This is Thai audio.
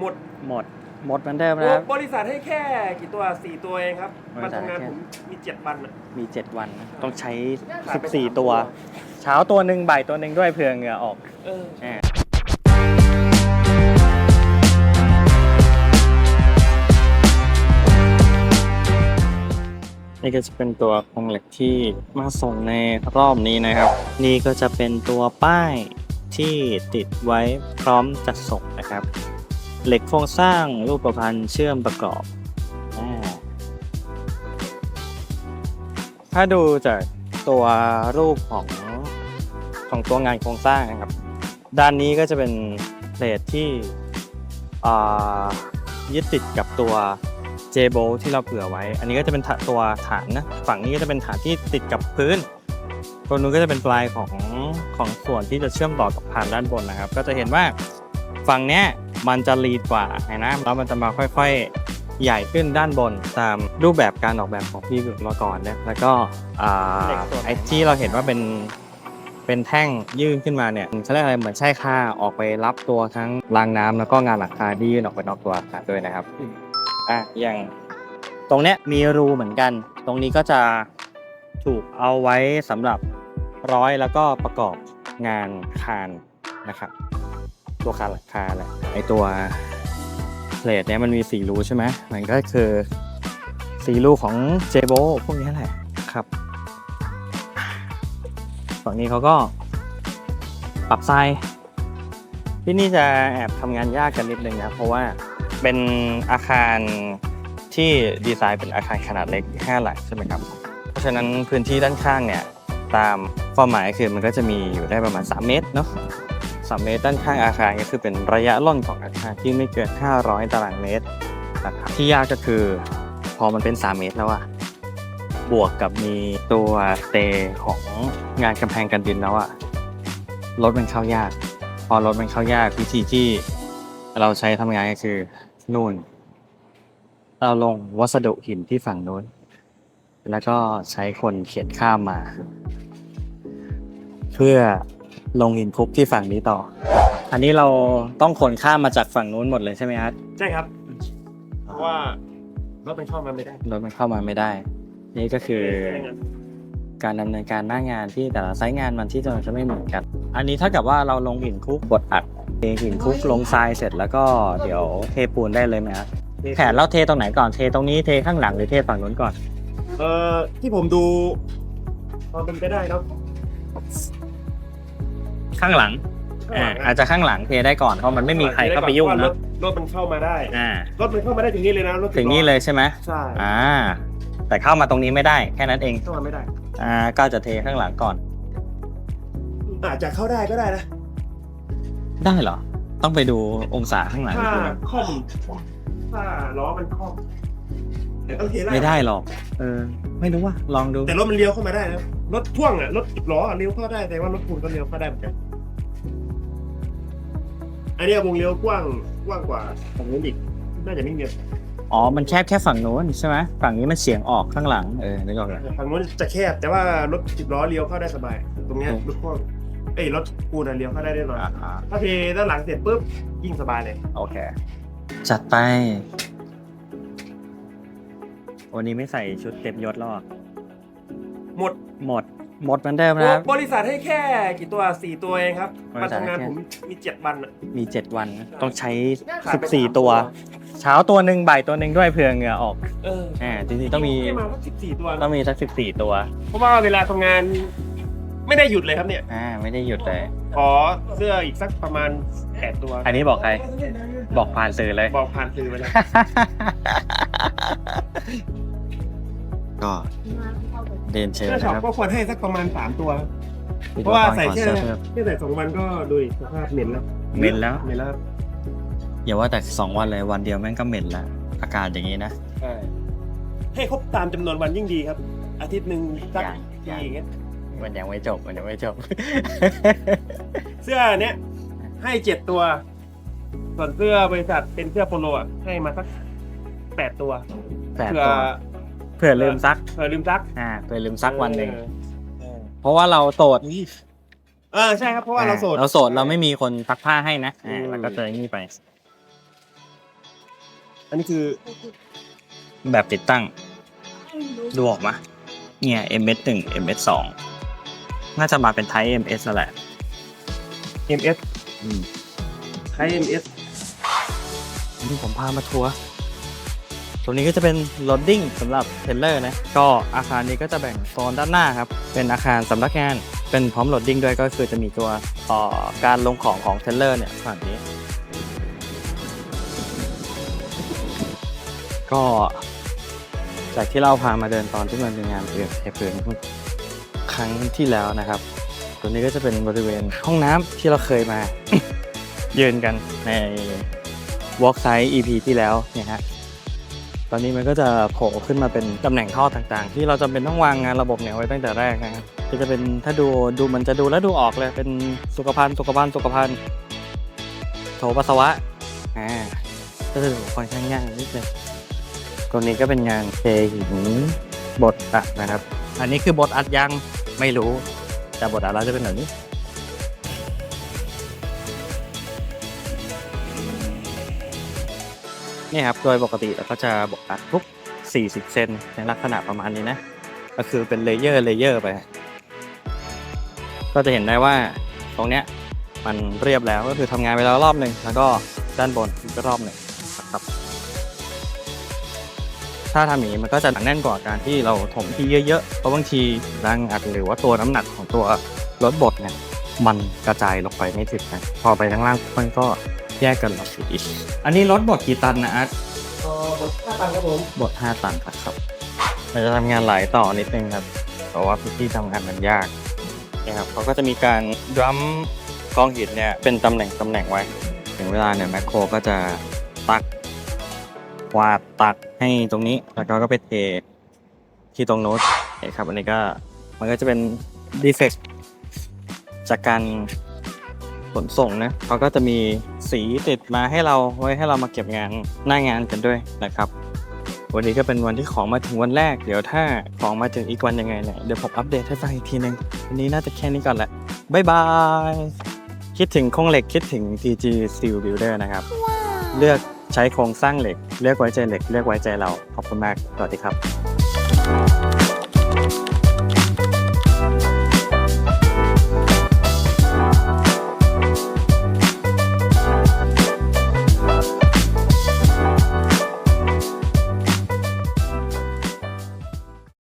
หมดหมด หมดเหมือนเดิมนะครับ บริษัทให้แค่กี่ตัวสี่ตัวเองครับบริมาษัททำงานให้แค่ ผมมีเจ็ดวันอะ มี 7 วันนะต้องใช้ ขายไปสาม14ตัว เช้าตัวหนึ่งบ่ายตัวหนึ่งด้วยเผื่อเหงื่อออก เอออ่านี่ก็จะเป็นตัวโครงเหล็กที่มาส่งในรอบนี้นะครับ นี่ก็จะเป็นตัวป้ายที่ติดไว้พร้อมจัดส่งนะครับ เหล็กโครงสร้างรูปประพันธ์เชื่อมประกอบ ถ้าดูจากตัวรูปของของตัวงานโครงสร้างนะครับ ด้านนี้ก็จะเป็นเพลทที่ยึดติดกับตัว j b o ที่เราเผื่อไว้ อันนี้ก็จะเป็นตัวฐานนะ ฝั่งนี้ก็จะเป็นฐานที่ติดกับพื้นตรงนู้นก็จะเป็นปลายของของส่วนที่จะเชื่อมต่อกับผ่านด้านบนนะครับ ก็จะเห็นว่าฝั่งเนี้ย มันจะลีดกว่าเห็นนะแล้วมันจะมาค่อยๆ ใหญ่ขึ้นด้านบนตามรูปแบบการออกแบบของพี่มาก่อนเนี่ยแล้วก็อ่าเหล็กส่วนไหนไอ้ที่เราเห็นว่าเป็นเป็นแท่งยื่นขึ้นมาเนี่ยเขาเรียกอะไรเหมือนใช่ค่าออกไปรับตัวทั้งรางน้ำแล้วก็งานหลังคาที่ยื่นออกไปนอกตัวอาคารด้วยนะครับอะอย่างตรงเนี้ยมีรูเหมือนกัน ตรงนี้ก็จะถูกเอาไว้สำหรับร้อยแล้วก็ประกอบงานคานนะครับ ตัวคาหลังคาแหละไอตัวเพลทเนี้ยมันมีสี่รูใช่ไหมมันก็คือสี่รูของเจโบพวกนี้แหละครับฝั่งนี้เขาก็ปรับไซส์ที่นี่จะแอบทำงานยากกันนิดนึงนะเพราะว่าเป็นอาคารที่ดีไซน์เป็นอาคารขนาดเล็ก5หลังใช่ไหมครับ เพราะฉะนั้นพื้นที่ด้านข้างเนี่ยตามความหมายคือมันก็จะมีอยู่ได้ประมาณ 3 เมตรเนาะ 3 เมตรด้านข้างอาคารก็คือเป็นระยะล่นของอาคารที่ไม่เกิน 500 ตารางเมตรนะครับที่ยากก็คือพอมันเป็น 3 เมตรแล้วอะบวกกับมีตัวเตของงานกำแพงกันดินแล้วอะรถมันเข้ายาก พอรถมันเข้ายากวิธีที่เราใช้ทำงานก็คือนู่น เราลงวัสดุหินที่ฝั่งนู้น แล้วก็ใช้คนเขียนข้ามมา เพื่อ ลงหินคลุกที่ฝั่งนี้ต่อ อันนี้เราต้องขนข้ามมาจากฝั่งนู้นหมดเลยใช่ไหมครับใช่ครับ เพราะว่ารถมันเข้ามาไม่ได้รถมันเข้ามาไม่ได้ นี่ก็คือ การดำเนินการหน้างานที่แต่ละไซต์งานมันที่จะไม่เหมือนกัน อันนี้ถ้ากับว่าเราลงหินคลุกบดอัดเทหินคลุกลงทรายเสร็จแล้วก็เดี๋ยวเทปูนได้เลยไหมครับแผนเราเทตรงไหนก่อนเทตรงนี้เทข้างหลังหรือเทฝั่งนู้นก่อน เอ่อที่ผมดูพอเป็นไปได้เนาะ ข้างหลังข้างหอ่าลังอาจจะข้างหลังเทได้ก่อนเพราะมันไม่มีใครเข้าไปยุ่งว่ารนะถรถมันเข้ามาได้อ่ารถมันเข้ามาได้ถึงนี่เลยนะรถถึงนี่เลยใช่ไหมใช่อ่า แต่เข้ามาตรงนี้ไม่ได้แค่นั้นเองเข้ามาไม่ได้อ่าก็จะเทข้างหลังก่อน อาจจะเข้าได้ก็ได้นะได้เหรอ ต้องไปดูองศาข้างหลังถ้าดูนะคล่อมถ้าล้อมันคล่อมแต่ต้องเทไม่ได้หรอก เออ ไม่รู้ว่าลองดูแต่รถมันเลี้ยวเข้ามาได้นะรถพ่วงอะรถสิบล้ออะเลี้ยวเข้าได้แต่ว่ารถปูนก็เลี้ยวเข้าได้เหมือนกัน อันเนี้ยวงเลี้ยวกว้างกว้างกว่าฝั่งนู้นอีกน่าจะไม่มีอ๋อ มันแคบแค่ฝั่งนู้นใช่ไหมฝั่งนี้มันเฉียงออกข้างหลัง เออนึกออกแล้วฝั่งนู้นจะแคบ แต่ว่ารถสิบล้อเลี้ยวเข้าได้สบาย ตรงเนี้ยอืมรถพ่วงเอ้ยรถปูนอะเลี้ยวเข้าได้แน่นอนอ่าฮะถ้าเทด้านหลังเสร็จปุ๊บยิ่งสบายเลย โอเค จัดไป วันนี้ไม่ใส่ชุดเต็มยศหรอก หมด หมด หมดเหมือนเดิมนะครับ บริษัทให้แค่กี่ตัวสี่ตัวเองครับบมาริษัทให้ทำงานแค่ ผมมีเจ็ดวันอะ มี 7 วันต้องใช้ ขาดไปสาม14ตัว เช้าตัวหนึ่งบ่ายตัวหนึ่งด้วยเผื่อเหงื่อออกเอออ่าจริงๆต้องมีให้มาสักสิบสี่ตัวต้องมีสัก 14 ตัวเพราะว่าเวลาทำงาน ไม่ได้หยุดเลยครับเนี่ย อ่าไม่ได้หยุดเลย ขอเสื้ออีกสักประมาณแปดตัว อันนี้บอกใครบอกผ่านสื่อเลย บอกผ่านซื้อไปแล้ว ก็ เรียนเชิญเสื้อนะช็อปครับก็ควรให้สักประมาณสามตัวไปเพดูราะว่าตอนใส่ก่อนแค่เสื้อเพิ่มแค่ใส่สองวันก็ดูดิสภาพเหม็นแล้วเหม็นแล้วเหม็นแล้วครับอย่าว่าแต่สองวันเลยวันเดียวแม่งก็เหม็นละอากาศอย่างนี้นะ ใช่ให้ครบตามจำนวนวันยิ่งดีครับ อาทิตย์หนึ่งสักอย่างทีอย่างเงี้ยมันยังไม่จบมันยังไม่จบ เสื้อเนี้ยให้เจ็ดตัว ส่วนเสื้อบริษัทเป็นเสื้อโปโลอะให้มาสักแปดตัวแปดเผื่อตัว เผื่อลืมซักเผื่อลืมซักอ่าเผื่อลืมซักวันหนึ่งเออเออเพราะว่าเราโสดเออใช่ครับเพราะว่าเราโสด เราโสดเราไม่มีคนซักผ้าให้นะอ่าอืม แล้วก็เจอนี่ไป อันนี้คือแบบติดตั้งดูออกมาเนี่ย MS 1 MS 2น่าจะมาเป็น Type MS แล้วแหละ MS ใช้ MS ที่ผมพามาทัวร์ ตรงนี้ก็จะเป็นโ o ดดิ้งสำหรับเทเลอร์นะ ก็อาคารนี้ก็จะแบ่งโซนด้านหน้าครับ เป็นอาคารสำนักงาน เป็นพร้อมโ o ดดิ้งด้วยก็คือจะมีตัวอ่อการลงของของเทเลอร์เนี่ยฝั่งนี้ ก็จากที่เราพามาเดินตอนที่มันเป็นงานเปลี่ยนเทปเปลือนครั้งที่แล้วนะครับ ตัวนี้ก็จะเป็นบริเวณห้องน้ำที่เราเคยมา ยืนกันใน Walk Side EP ที่แล้วเนี่ยฮะ ตอนนี้มันก็จะโผล่ขึ้นมาเป็นตำแหน่งท่อต่างๆ ที่เราจำเป็นต้องวางงานระบบเนี่ยไว้ตั้งแต่แรกนะครับก็จะเป็นถ้าดูดูมันจะดูแล้วดูออกเลยเป็นสุขภัณฑ์สุขภัณฑ์สุขภัณฑ์โถปัสสาวะอ่าก็จะดูค่อนข้างยากนิดนึงตรงนี้ก็เป็นงานเทหินบดอัดนะครับ อันนี้คือบดอัดยังไม่รู้แต่บดอัดแล้วจะเป็นแบบนี้ นี่ครับ โดยปกติเราก็จะบดอัดทุก 40 เซนในลักษณะประมาณนี้นะ ก็คือเป็นเลเยอร์เลเยอร์ไป ก็จะเห็นได้ว่าตรงเนี้ยมันเรียบแล้วก็คือทำงานไปแล้วรอบหนึ่งแล้วก็ด้านบนอีกรอบหนึ่งครับ ถ้าทำอย่างนี้มันก็จะหนาแน่นกว่าการที่เราถมที่เยอะๆเพราะบางทีแรงอัดหรือว่าตัวน้ำหนักของตัวรถบดเนี่ยมันกระจายลงไปไม่ถึงนะพอไปข้างล่างมันก็ แยกกันออกอยู่ดีอันนี้รถบดกี่ตันนะอาร์ตเอ่อบทห้าตันครับผมบท5ตันครับเราจะทำงานหลายต่อนิดนึงครับเพราะว่าพื้นที่ทำงานมันยากนะครับเขาก็จะมีการดรัมกองหินเนี่ยเป็นตำแหน่งตำแหน่งไว้ ถึงเวลาเนี่ยแมคโครก็จะตักวาดตักให้ตรงนี้แล้วก็ก็ไปเทที่ตรงโน้ตนะครับอันนี้ก็มันก็จะเป็นดีเฟกจากการขนส่งนะเขาก็จะมี สีติดมาให้เราไว้ให้เรามาเก็บงานหน้างานกันด้วยนะครับ วันนี้ก็เป็นวันที่ของมาถึงวันแรก เดี๋ยวถ้าของมาถึงอีกวันยังไงเนี่ยเดี๋ยวผมอัปเดตให้ฟังอีกทีนึงวันนี้น่าจะแค่นี้ก่อนแหละบ๊ายบายคิดถึงโครงเหล็กคิดถึง TG Steel Builder นะครับ เลือกใช้โครงสร้างเหล็ก เลือกไว้ใจเหล็ก เลือกไว้ใจเราขอบคุณมากสวัสดีครับ